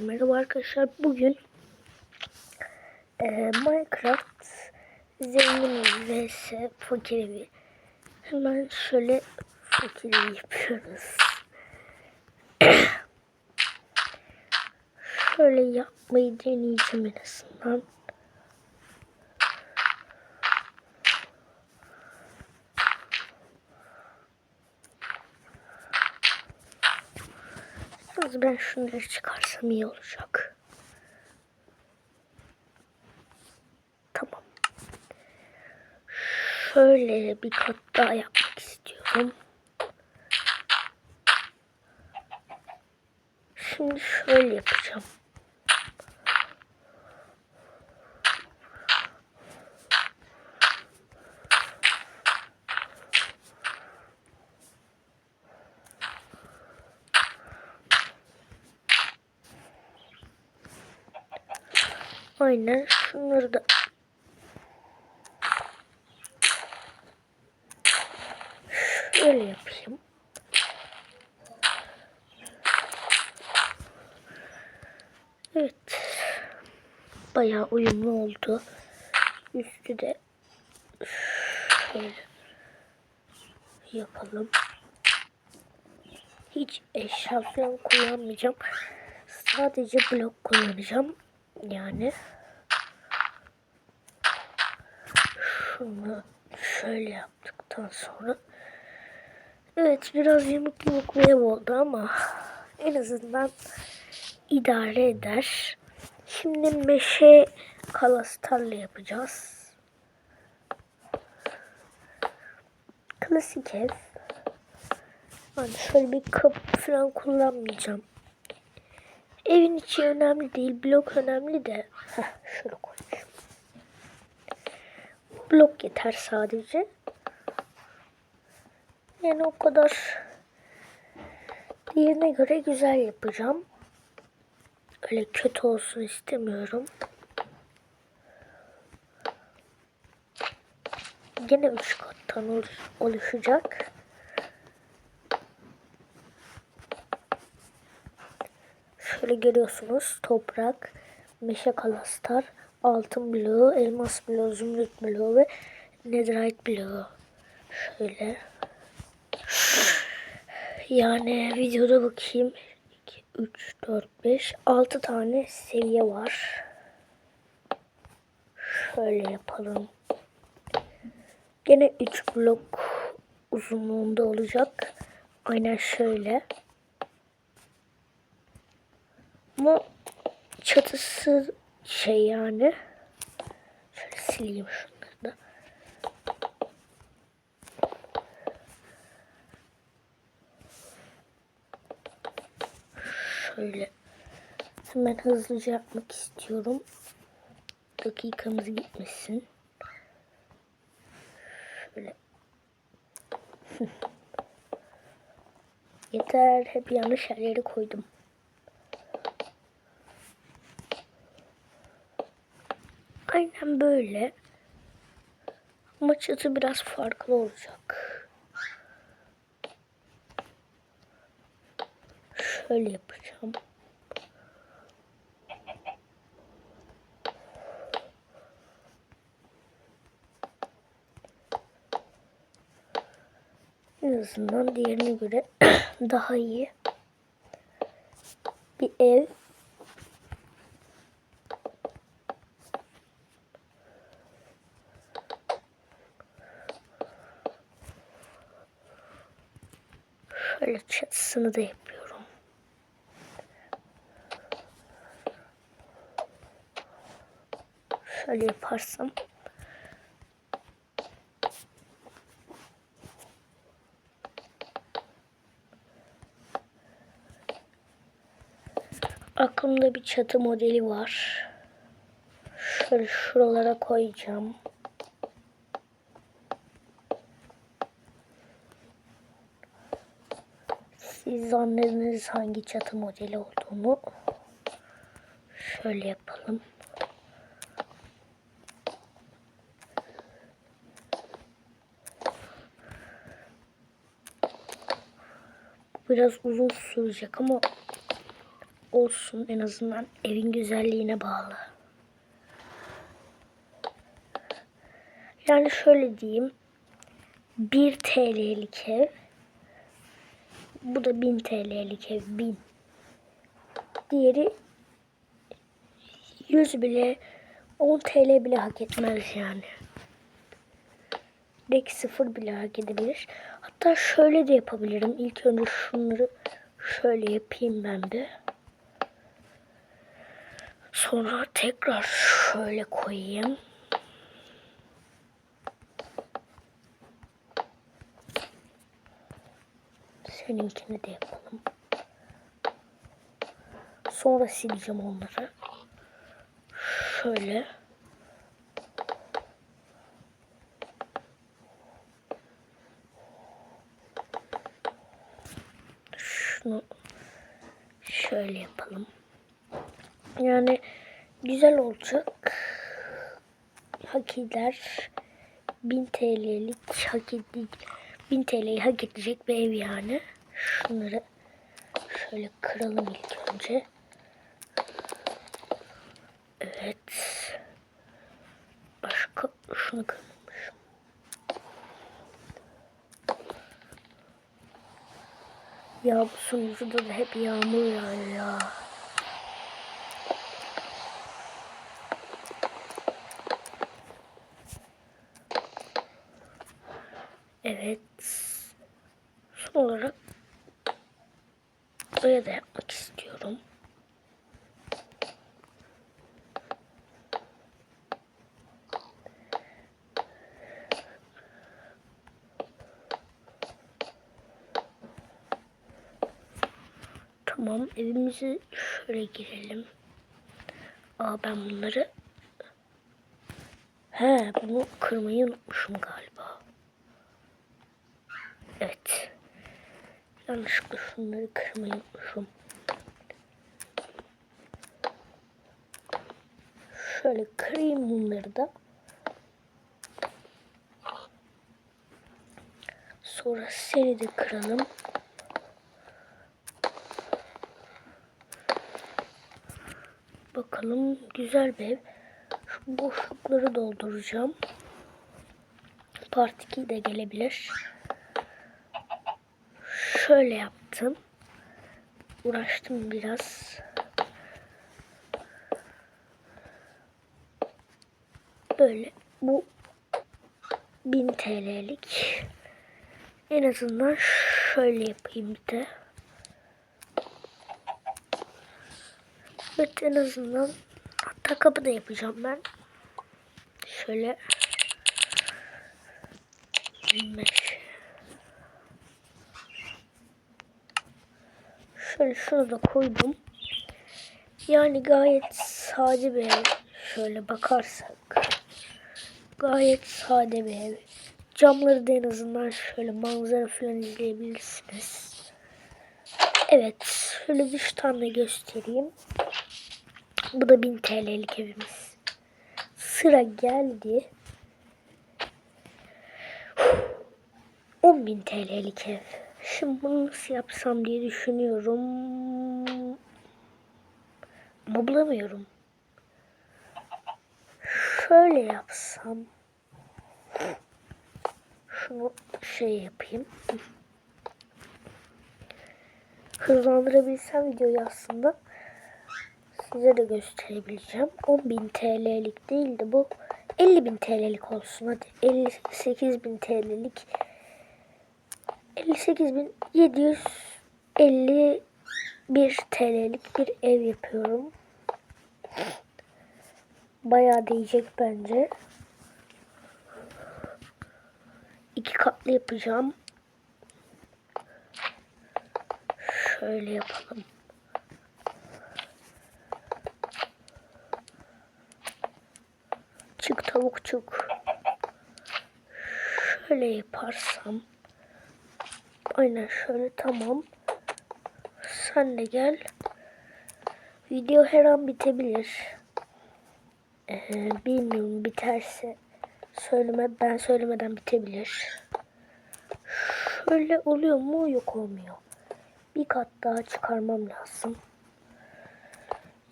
Merhaba arkadaşlar. Bugün e, Minecraft zengin vs fakir evi. Hemen şöyle fakir yapıyoruz. şöyle yapmayı deneyeceğim en azından. Yalnız ben şunları çıkarsam iyi olacak. Tamam. Şöyle bir kat daha yapmak istiyorum. Şimdi şöyle yapacağım. Aynen şunları da şöyle yapayım. Evet. Bayağı uyumlu oldu. Üstü de şöyle yapalım. Hiç eşya falan kullanmayacağım. Sadece blok kullanacağım. Yani şunu şöyle yaptıktan sonra evet biraz yamuk ev oldu ama en azından idare eder. Şimdi meşe kalastarla yapacağız. Klasik ev. Yani şöyle bir kapı falan kullanmayacağım. Evin içi önemli değil. Blok önemli de. Heh, şöyle. Blok yeter sadece. Yani o kadar diğerine göre güzel yapacağım. Öyle kötü olsun istemiyorum. Gene üç kattan oluş oluşacak. Şöyle görüyorsunuz toprak, meşe kalastar, altın bloğu, elmas bloğu, zümrüt bloğu ve netherite bloğu. Şöyle. Yani videoda bakayım. 2, 3, 4, 5, 6 tane seviye var. Şöyle yapalım. Gene 3 blok uzunluğunda olacak. Aynen şöyle. Ama çatısı şey yani. Şöyle sileyim şunları da. Şöyle hemen hızlıca yapmak istiyorum. Dakikamız gitmesin. Şöyle. Yeter. Hep yanlış yerlere koydum. Aynen böyle. Ama çatı biraz farklı olacak. Şöyle yapacağım. En azından diğerine göre daha iyi bir ev Şöyle çatısını da yapıyorum. Şöyle yaparsam. Aklımda bir çatı modeli var. Şöyle şuralara koyacağım. Siz zannediniz hangi çatı modeli olduğunu. Şöyle yapalım. Biraz uzun sürecek ama olsun en azından evin güzelliğine bağlı. Yani şöyle diyeyim. 1 TL'lik ev. Bu da 1000 TL'lik ev. 1000. Diğeri 100 bile 10 TL bile hak etmez yani. Belki sıfır bile hak edebilir. Hatta şöyle de yapabilirim. İlk önce şunları şöyle yapayım ben de. Sonra tekrar şöyle koyayım. Seninkini de yapalım. Sonra sileceğim onları. Şöyle. Şunu şöyle yapalım. Yani güzel olacak. Hak eder. 1000 TL'lik hak edecek. 1000 TL'yi hak edecek bir ev yani. Şunları şöyle kıralım ilk önce. Evet. Başka şunu kırmamışım. Ya bu sunucuda da hep yağmur yağıyor ya. Evet. Son olarak böyle de yapmak istiyorum. Tamam evimizi şöyle girelim. Aa ben bunları He bunu kırmayı unutmuşum galiba. Evet. Yanlışlıkla şunları kırmayı unutmuşum. Şöyle kırayım bunları da. Sonra seni de kıralım. Bakalım güzel bir ev. Şu boşlukları dolduracağım. Part 2 de gelebilir. Şöyle yaptım. Uğraştım biraz. Böyle bu 1000 TL'lik. En azından şöyle yapayım bir de. Evet en azından hatta kapı da yapacağım ben. Şöyle 25 Şöyle şunu da koydum. Yani gayet sade bir ev. Şöyle bakarsak. Gayet sade bir ev. Camları da en azından şöyle manzara falan izleyebilirsiniz. Evet. Şöyle dış tane göstereyim. Bu da 1000 TL'lik evimiz. Sıra geldi. 10.000 TL'lik ev. Şimdi bunu nasıl yapsam diye düşünüyorum. Ama bulamıyorum. Şöyle yapsam. Şunu şey yapayım. Hızlandırabilsem videoyu aslında size de gösterebileceğim. 10.000 TL'lik değil de bu 50.000 TL'lik olsun. Hadi 58.000 TL'lik 58.751 TL'lik bir ev yapıyorum. Bayağı değecek bence. İki katlı yapacağım. Şöyle yapalım. Çık tavuk çık. Şöyle yaparsam. Aynen şöyle tamam. Sen de gel. Video her an bitebilir. Ee, bilmiyorum biterse söyleme ben söylemeden bitebilir. Şöyle oluyor mu? Yok olmuyor. Bir kat daha çıkarmam lazım.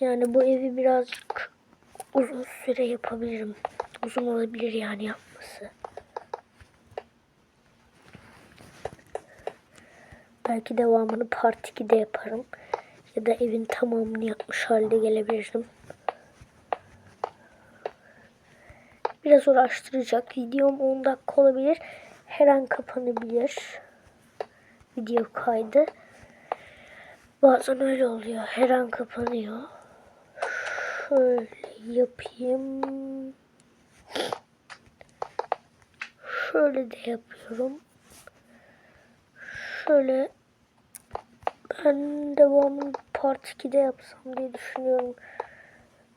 Yani bu evi birazcık uzun süre yapabilirim. Uzun olabilir yani yapması. Belki devamını part 2'de yaparım. Ya da evin tamamını yapmış halde gelebilirim. Biraz uğraştıracak. Videom 10 dakika olabilir. Her an kapanabilir. Video kaydı. Bazen öyle oluyor. Her an kapanıyor. Şöyle yapayım. Şöyle de yapıyorum. Şöyle ben devamını part 2'de yapsam diye düşünüyorum.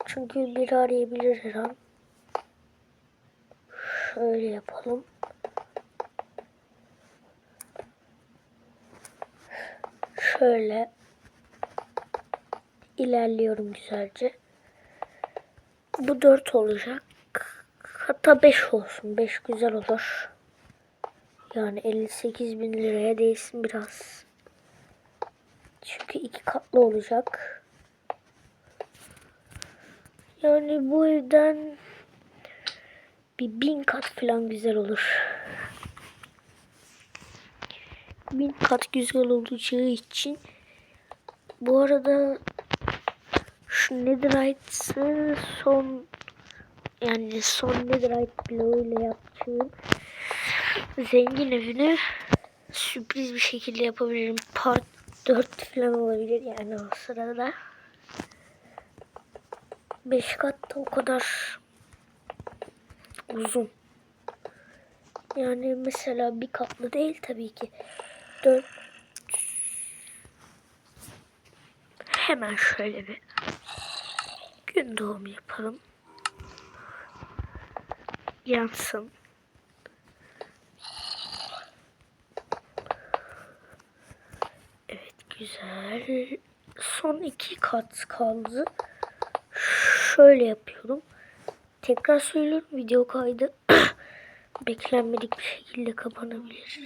Çünkü biri arayabilir her an. Şöyle yapalım. Şöyle ilerliyorum güzelce. Bu 4 olacak. Hatta 5 olsun. 5 güzel olur. Yani 58 bin liraya değsin biraz. Çünkü iki katlı olacak. Yani bu evden bir bin kat falan güzel olur. Bin kat güzel olacağı için bu arada şu Netherite'sı son yani son Netherite bloğuyla yaptığım zengin evini sürpriz bir şekilde yapabilirim. Part 4 falan olabilir yani o sırada. 5 katta o kadar uzun. Yani mesela bir katlı değil tabii ki. 4 Hemen şöyle bir gün doğumu yapalım. Yansın. Güzel. Son iki kat kaldı. Şöyle yapıyorum. Tekrar söylüyorum video kaydı beklenmedik bir şekilde kapanabilir.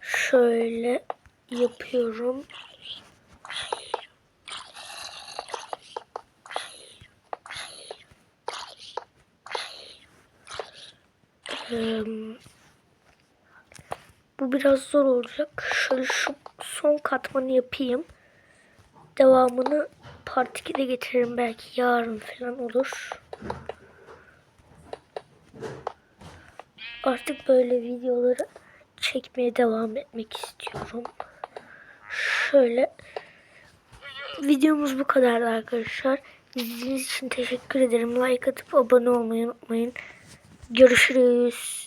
Şöyle yapıyorum. Eee, bu biraz zor olacak. Şöyle şu son katmanı yapayım. Devamını part 2'de getiririm. Belki yarın falan olur. Artık böyle videoları çekmeye devam etmek istiyorum. Şöyle videomuz bu kadardı arkadaşlar. İzlediğiniz için teşekkür ederim. Like atıp abone olmayı unutmayın. Görüşürüz.